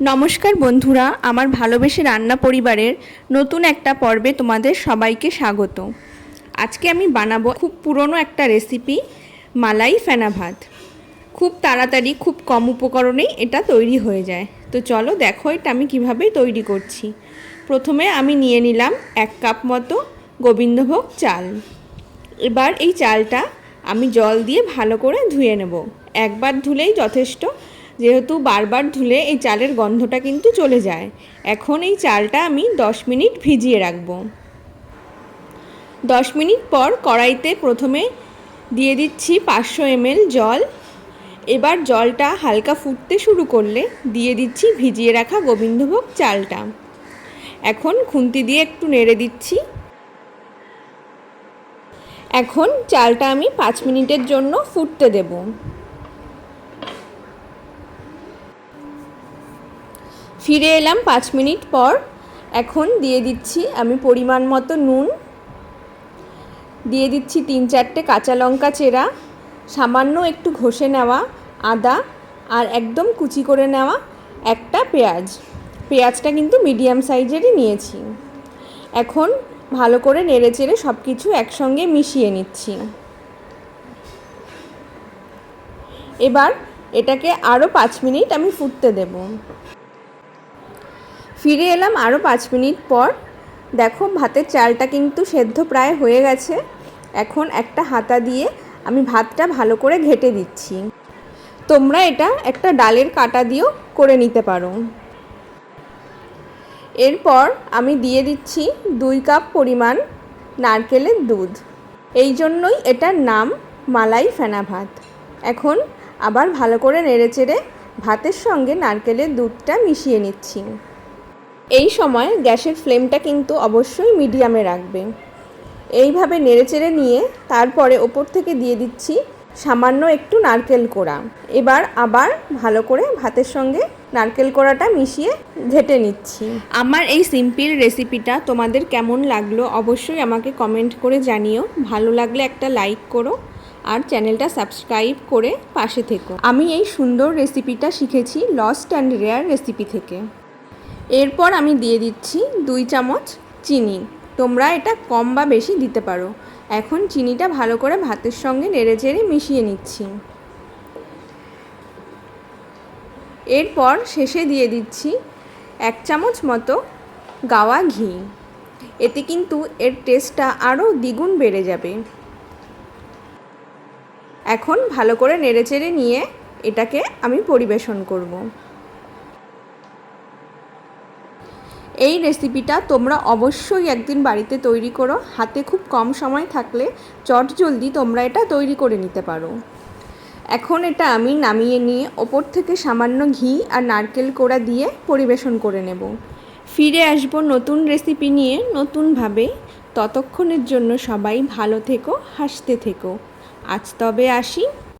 নমস্কার বন্ধুরা, আমার ভালোবেসে রান্না পরিবারের নতুন একটা পর্বে তোমাদের সবাইকে স্বাগত। আজকে আমি বানাবো খুব পুরনো একটা রেসিপি মালাই ফেনা ভাত। খুব তাড়াতাড়ি, খুব কম উপকরণেই এটা তৈরি হয়ে যায়। তো চলো দেখো এটা আমি কীভাবে তৈরি করছি। প্রথমে আমি নিয়ে নিলাম এক কাপ মতো গোবিন্দভোগ চাল। এবার এই চালটা আমি জল দিয়ে ভালো করে ধুয়ে নেব। একবার ধুলেই যথেষ্ট যেহেতু বারবার ধুলে এই চালের গন্ধটা কিন্তু চলে যায়। এখন এই চালটা আমি দশ মিনিট ভিজিয়ে রাখব। দশ মিনিট পর কড়াইতে প্রথমে দিয়ে দিচ্ছি পাঁচশো এমএল জল। এবার জলটা হালকা ফুটতে শুরু করলে দিয়ে দিচ্ছি ভিজিয়ে রাখা গোবিন্দভোগ চালটা। এখন খুন্তি দিয়ে একটু নেড়ে দিচ্ছি। এখন চালটা আমি পাঁচ মিনিটের জন্য ফুটতে দেব। ফিরে এলাম পাঁচ মিনিট পর। এখন দিয়ে দিচ্ছি আমি পরিমাণ মতো নুন। দিয়ে দিচ্ছি তিন চারটে কাঁচা লঙ্কা চেরা, সামান্য একটু ঘষে নেওয়া আদা আর একদম কুচি করে নেওয়া একটা পেঁয়াজ। পেঁয়াজটা কিন্তু মিডিয়াম সাইজেরই নিয়েছি। এখন ভালো করে নেড়ে চেড়ে সব কিছু একসঙ্গে মিশিয়ে নিচ্ছি। এবার এটাকে আরও পাঁচ মিনিট আমি ফুটতে দেব। ফিরে এলাম আরও পাঁচ মিনিট পর। দেখো, ভাতের চালটা কিন্তু সেদ্ধ প্রায় হয়ে গেছে। এখন একটা হাতা দিয়ে আমি ভাতটা ভালো করে ঘেটে দিচ্ছি। তোমরা এটা একটা ডালের কাটা দিয়েও করে নিতে পারো। এরপর আমি দিয়ে দিচ্ছি দুই কাপ পরিমাণ নারকেলের দুধ। এই জন্যই এটার নাম মালাই ফেনা ভাত। এখন আবার ভালো করে নেড়েচেড়ে ভাতের সঙ্গে নারকেলের দুধটা মিশিয়ে নিচ্ছি। এই সময় গ্যাসের ফ্লেমটা কিন্তু অবশ্যই মিডিয়ামে রাখবে। এইভাবে নেড়েচেড়ে নিয়ে তারপরে ওপর থেকে দিয়ে দিচ্ছি সামান্য একটু নারকেল কোড়া। এবার আবার ভালো করে ভাতের সঙ্গে নারকেল কোড়াটা মিশিয়ে ঘেটে নিচ্ছি। আমার এই সিম্পল রেসিপিটা তোমাদের কেমন লাগল অবশ্যই আমাকে কমেন্ট করে জানিও। ভালো লাগলে একটা লাইক করো আর চ্যানেলটা সাবস্ক্রাইব করে পাশে থেকো। আমি এই সুন্দর রেসিপিটা শিখেছি লস্ট অ্যান্ড রেয়ার রেসিপি থেকে। এরপর আমি দিয়ে দিচ্ছি দুই চামচ চিনি। তোমরা এটা কম বা বেশি দিতে পারো। এখন চিনিটা ভালো করে ভাতের সঙ্গে নেড়ে চেড়ে মিশিয়ে নিচ্ছি। এরপর শেষে দিয়ে দিচ্ছি এক চামচ মতো গাওয়া ঘি। এতে কিন্তু এর টেস্টটা আরও দ্বিগুণ বেড়ে যাবে। এখন ভালো করে নেড়েচেড়ে নিয়ে এটাকে আমি পরিবেশন করব। এই রেসিপিটা তোমরা অবশ্যই একদিন বাড়িতে তৈরি করো। হাতে খুব কম সময় থাকলে চট জলদি তোমরা এটা তৈরি করে নিতে পারো। এখন এটা আমি নামিয়ে নিয়ে ওপর থেকে সামান্য ঘি আর নারকেল কোড়া দিয়ে পরিবেশন করে নেব। ফিরে আসব নতুন রেসিপি নিয়ে নতুনভাবে। ততক্ষণের জন্য সবাই ভালো থেকো, হাসতে থেকো। আজ তবে আসি।